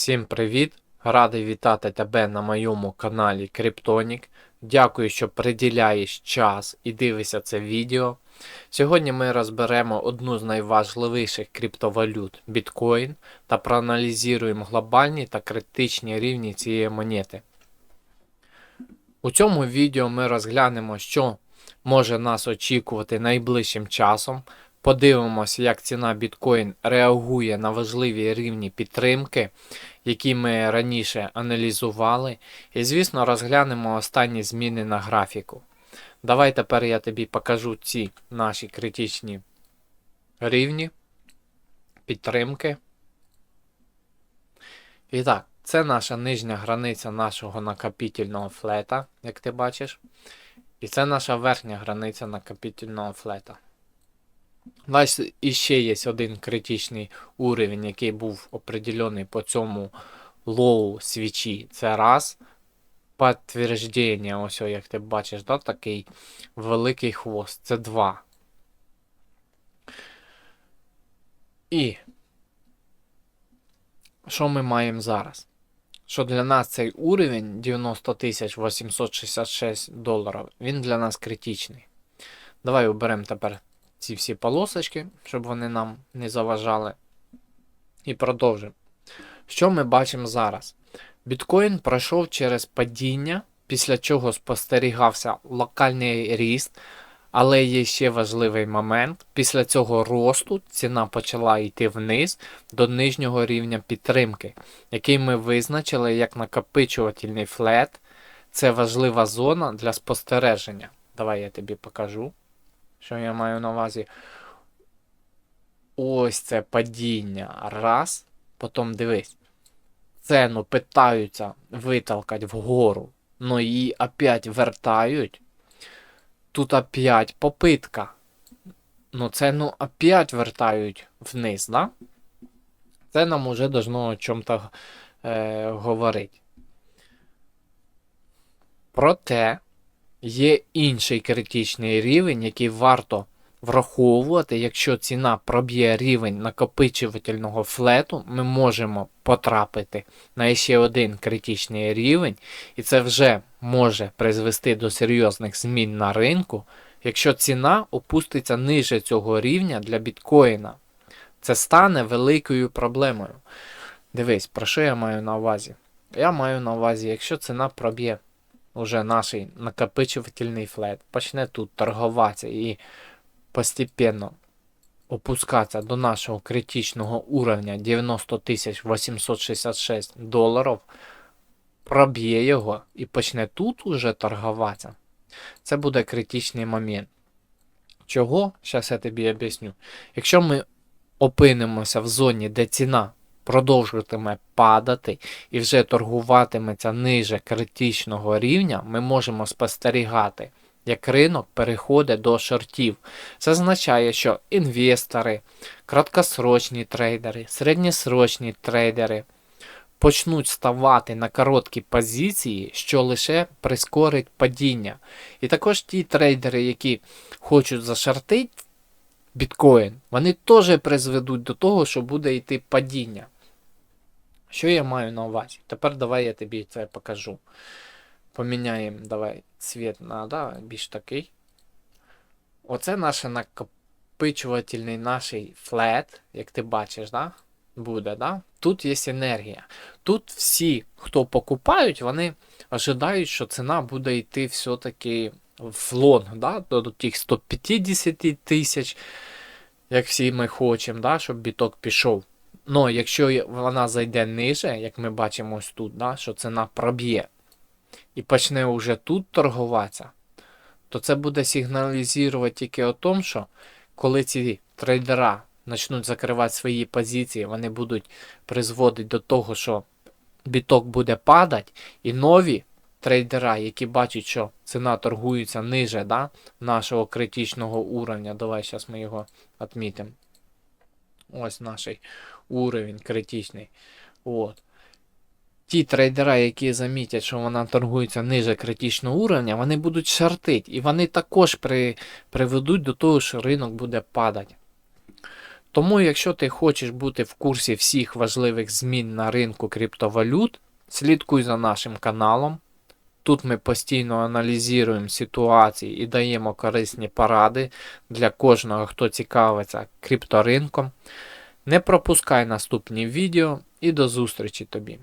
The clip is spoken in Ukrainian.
Всім привіт! Радий вітати тебе на моєму каналі Криптонік. Дякую, що приділяєш час і дивишся це відео. Сьогодні ми розберемо одну з найважливіших криптовалют біткоін та проаналізуємо глобальні та критичні рівні цієї монети. У цьому відео ми розглянемо, що може нас очікувати найближчим часом. Подивимося, як ціна біткоін реагує на важливі рівні підтримки, які ми раніше аналізували. І, звісно, розглянемо останні зміни на графіку. Давай тепер я тобі покажу ці наші критичні рівні підтримки. І так, це наша нижня границя нашого накопітельного флета, як ти бачиш. І це наша верхня границя накопітельного флета. У нас іще є один критичний уровень, який був определений по цьому лоу свічі. Це раз. Підтвердження, ось, як ти бачиш, да, такий великий хвост. Це два. І що ми маємо зараз? Що для нас цей уровень 90 866 доларів, він для нас критичний. Давай оберемо тепер ці всі полосочки, щоб вони нам не заважали. І продовжимо. Що ми бачимо зараз? Біткоін пройшов через падіння, після чого спостерігався локальний ріст, але є ще важливий момент. Після цього росту ціна почала йти вниз до нижнього рівня підтримки, який ми визначили як накопичувальний флет. Це важлива зона для спостереження. Давай я тобі покажу. Що я маю на увазі? Ось це падіння. Раз. Потім дивись. Цену питаються витолкати вгору. Ну і опять вертають. Тут опять попитка. Ну цену опять вертають вниз, да? Це нам уже должно о чому-то е, говорити. Проте. Є інший критичний рівень, який варто враховувати. Якщо ціна проб'є рівень накопичувального флету, ми можемо потрапити на ще один критичний рівень, і це вже може призвести до серйозних змін на ринку, якщо ціна опуститься ниже цього рівня для біткоїна. Це стане великою проблемою. Дивись, про що я маю на увазі? Я маю на увазі, якщо ціна проб'є уже наш накопичувальний флет почне тут торгуватися і постепенно опускатися до нашого критичного уровня 90 866 доларів, проб'є його і почне тут уже торгуватися, це буде критичний момент. Чого? Зараз я тобі об'ясню. Якщо ми опинимося в зоні, де ціна продовжуватиме падати і вже торгуватиметься ниже критичного рівня, ми можемо спостерігати, як ринок переходить до шортів. Це означає, що інвестори, краткосрочні трейдери, середньосрочні трейдери почнуть ставати на короткі позиції, що лише прискорить падіння. І також ті трейдери, які хочуть зашортити, біткоін, вони теж призведуть до того, що буде йти падіння. Що я маю на увазі? Тепер давай я тобі це покажу. Поміняємо давай цвіт на да, більш такий. Оце наш накопичувальний наш флет, як ти бачиш, да? буде. да? Тут є енергія. Тут всі, хто покупають, вони ожидають, що ціна буде йти все-таки в лонг, да? до тих 150 тисяч, як всі ми хочемо, да? щоб біток пішов. Ну, якщо вона зайде ниже, як ми бачимо ось тут, да, що ціна проб'є, і почне вже тут торгуватися, то це буде сигналізувати тільки о тому, що коли ці трейдера почнуть закривати свої позиції, вони будуть призводити до того, що біток буде падати, і нові трейдера, які бачать, що ціна торгується ниже да, нашого критичного уровня. Давай зараз ми його відмітимо. Ось наш уровень критичний. От. Ті трейдера, які замітять, що вона торгується ниже критичного уровня, вони будуть шортити. І вони також при, приведуть до того, що ринок буде падати. Тому, якщо ти хочеш бути в курсі всіх важливих змін на ринку криптовалют, слідкуй за нашим каналом. Тут ми постійно аналізуємо ситуації і даємо корисні поради для кожного, хто цікавиться крипторинком. Не пропускай наступні відео і до зустрічі тобі!